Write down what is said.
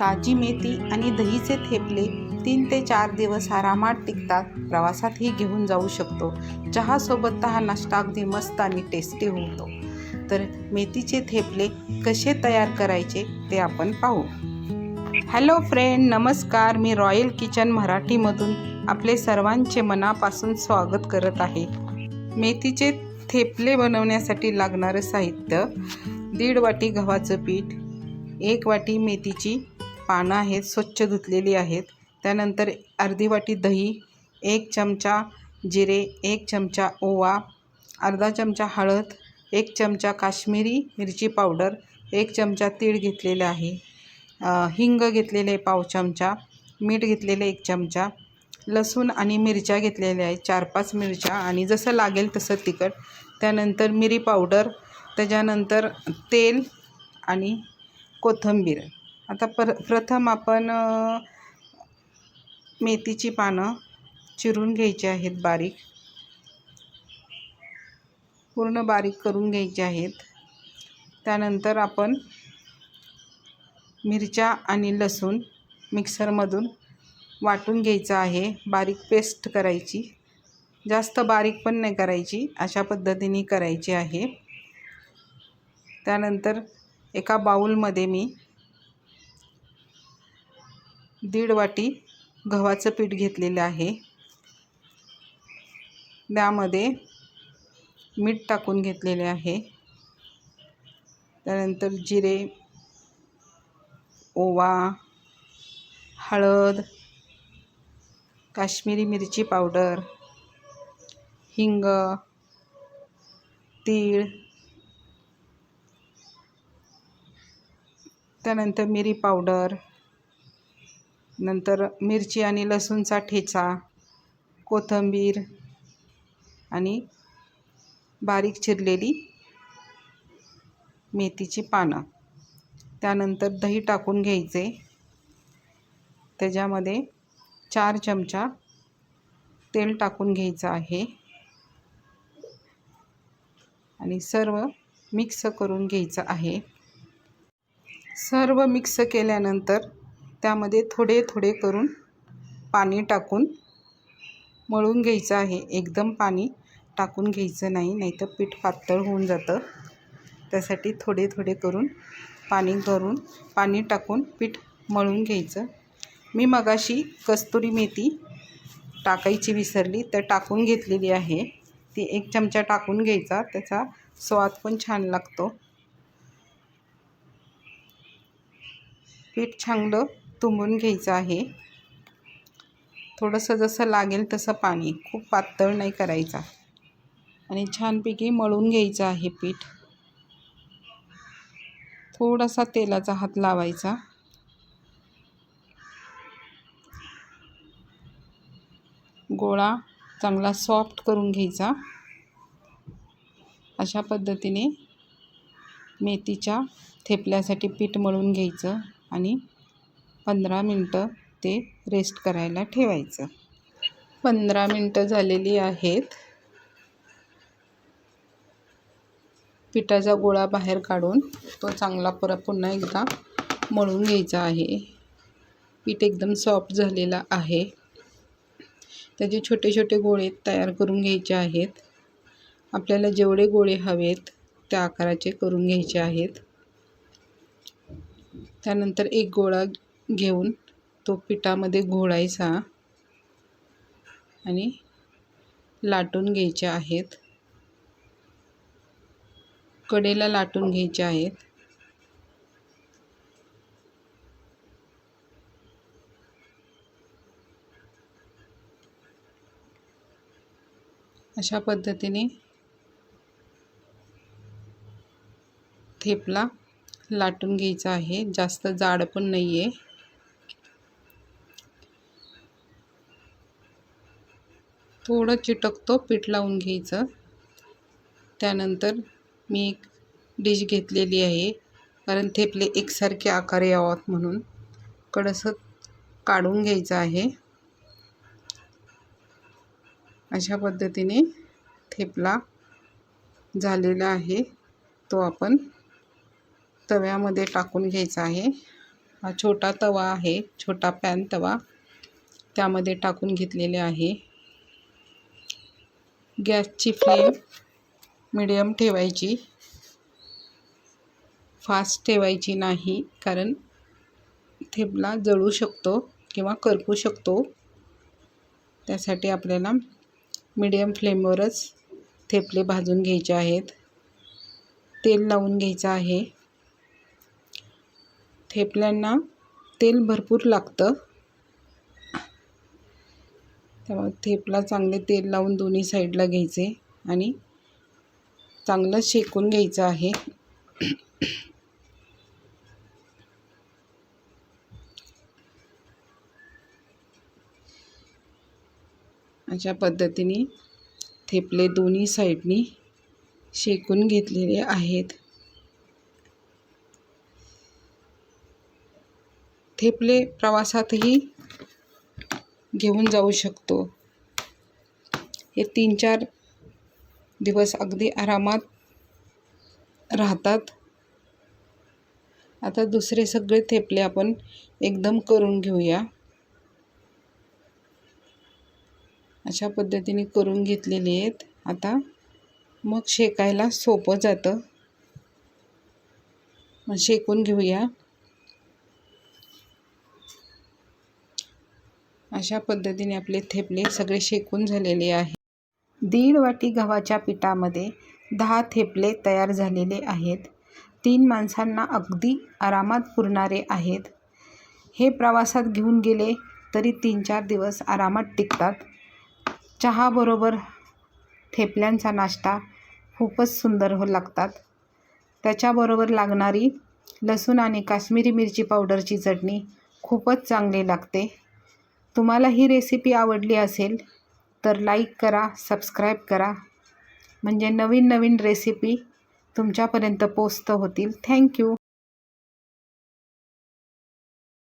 ताजी मेथी आणि दहीचे थेपले तीन ते चार दिवस आरामात टिकतात. प्रवासातही घेऊन जाऊ शकतो. चहासोबत तर हा नाश्ता अगदी मस्त आणि टेस्टी होतो. तर मेथीचे थेपले कसे तयार करायचे ते आपण पाहू. हॅलो फ्रेंड नमस्कार. मी रॉयल किचन मराठीमधून आपले सर्वांचे मनापासून स्वागत करत आहे. मेथीचे थेपले बनवण्यासाठी लागणारं साहित्य दीड वाटी गव्हाचं पीठ एक वाटी मेथीची पानं आहेत स्वच्छ धुतलेली आहेत. त्यानंतर अर्धी वाटी दही एक चमचा जिरे एक चमचा ओवा अर्धा चमचा हळद एक चमचा काश्मीरी मिरची पावडर एक चमचा तीळ घेतलेले आहे. हिंग घेतलेले पाव चमचा मीठ घेतलेले एक चमचा लसूण आणि मिरच्या घेतलेल्या आहेत चार पाच मिरच्या आणि जसं लागेल तसं तिखट. त्यानंतर मिरी पावडर त्याच्यानंतर तेल आणि कोथिंबीर. आता पर प्रथम आपण मेथीची पानं चिरून घ्यायची आहेत बारीक. पूर्ण बारीक करून घ्यायची आहेत. त्यानंतर आपण मिरच्या आणि लसूण मिक्सरमधून वाटून घ्यायचं आहे. बारीक पेस्ट करायची. जास्त बारीक पण नाही करायची. अशा पद्धतीने करायची आहे. त्यानंतर एका बाऊलमध्ये मी दीड वाटी गव्हाचं पीठ घेतलेलं आहे. त्यामध्ये मीठ टाकून घेतलेले आहे. त्यानंतर जिरे ओवा हळद काश्मीरी मिरची पावडर हिंग तीळ त्यानंतर मिरी पावडर नंतर मिरची आणि लसूणचा ठेचा कोथिंबीर आणि बारीक चिरलेली मेथीची पानं. त्यानंतर दही टाकून घ्यायचे. त्याच्यामध्ये चार चमचा तेल टाकून घ्यायचं आहे. आणि सर्व मिक्स करून घ्यायचं आहे. सर्व मिक्स केल्यानंतर त्यामध्ये थोडे थोडे करून पाणी टाकून मळून घ्यायचं आहे. एकदम पाणी टाकून घ्यायचं नाही नाहीतर पीठ पातळ होऊन जातं. त्यासाठी थोडे थोडे करून पाणी भरून पाणी टाकून पीठ मळून घ्यायचं. मी मगाशी कस्तुरी मेथी टाकायची विसरली तर टाकून घेतलेली आहे. ती एक चमचा टाकून घ्यायचा त्याचा स्वाद पण छान लागतो. पीठ चांगलं तुंबून घ्यायचं आहे. थोडंसं जसं लागेल तसं पाणी. खूप पातळ नाही करायचा. आणि छानपैकी मळून घ्यायचं आहे पीठ. थोडासा तेलाचा हात लावायचा. गोळा चांगला सॉफ्ट करून घ्यायचा. अशा पद्धतीने मेथीच्या थेपल्यासाठी पीठ मळून घ्यायचं आणि पंधरा मिनटं ते रेस्ट करायला ठेवायचं. पंधरा मिनटं झालेली आहेत. पिठाचा गोळा बाहेर काढून तो चांगला परत पुन्हा एकदा मळून घ्यायचा आहे. पीठ एकदम सॉफ्ट झालेला आहे. त्याचे छोटे छोटे गोळे तयार करून घ्यायचे आहेत. आपल्याला जेवढे गोळे हवेत त्या आकाराचे करून घ्यायचे आहेत. त्यानंतर एक गोळा घेऊन तो पिठामध्ये घोळायचा आणि लाटून घ्यायचे आहेत. कडेला लाटून घ्यायचे आहेत. अशा पद्धतीने थेपला लाटून घ्यायचा आहे. जास्त जाड पण नाही आहे थोडं चिटकतो पीठ लावून घ्यायचं. त्यानंतर मी एक डिश घेतलेली आहे. कारण थेपले एकसारखे आकार यावात म्हणून. कडसं काढून घ्यायचं आहे. अशा पद्धतीने थेपला झालेला आहे. तो आपण तव्यामध्ये टाकून घ्यायचा आहे. हा छोटा तवा आहे छोटा पॅन तवा. त्यामध्ये टाकून घेतलेले आहे. गॅसची फ्लेम मिडियम ठेवायची. फास्ट ठेवायची नाही कारण थेपला जळू शकतो किंवा करपू शकतो. त्यासाठी आपल्याला मिडियम फ्लेमवरच थेपले भाजून घ्यायचे आहेत. तेल लावून घ्यायचं आहे. थेपल्यांना तेल भरपूर लागतं. तेव्हा थेपला चांगले तेल लावून दोन्ही साईडला घ्यायचे आणि चांगलं शेकून घ्यायचं आहे. अशा पद्धतीने थेपले दोन्ही साईडनी शेकून घेतलेले आहेत. थेपले प्रवासातही घेऊन जाऊ शकतो. हे तीन चार दिवस अगदी आरामात राहतात. आता दुसरे सगळे थेपले आपण एकदम करून घेऊया. अशा पद्धतीने करून घेतलेले आहेत. आता मग शेकायला सोपं जातं. शेकून घेऊया. अशा पद्धतीने आपले थेपले सगळे शेकून झालेले आहे. दीड वाटी गव्हाच्या पिठामध्ये दहा थेपले तयार झालेले आहेत. तीन माणसांना अगदी आरामात पुरणारे आहेत. हे प्रवासात घेऊन गेले तरी तीन चार दिवस आरामात टिकतात. चहाबरोबर थेपल्यांचा नाश्ता खूपच सुंदर हो लागतात. त्याच्याबरोबर लागणारी लसूण आणि काश्मीरी मिरची पावडरची चटणी खूपच चांगली लागते. तुम्हाला ही रेसिपी आवडली असेल तर लाईक करा सबस्क्राईब करा. म्हणजे नवीन नवीन रेसिपी तुमच्यापर्यंत पोचतं होतील. थँक्यू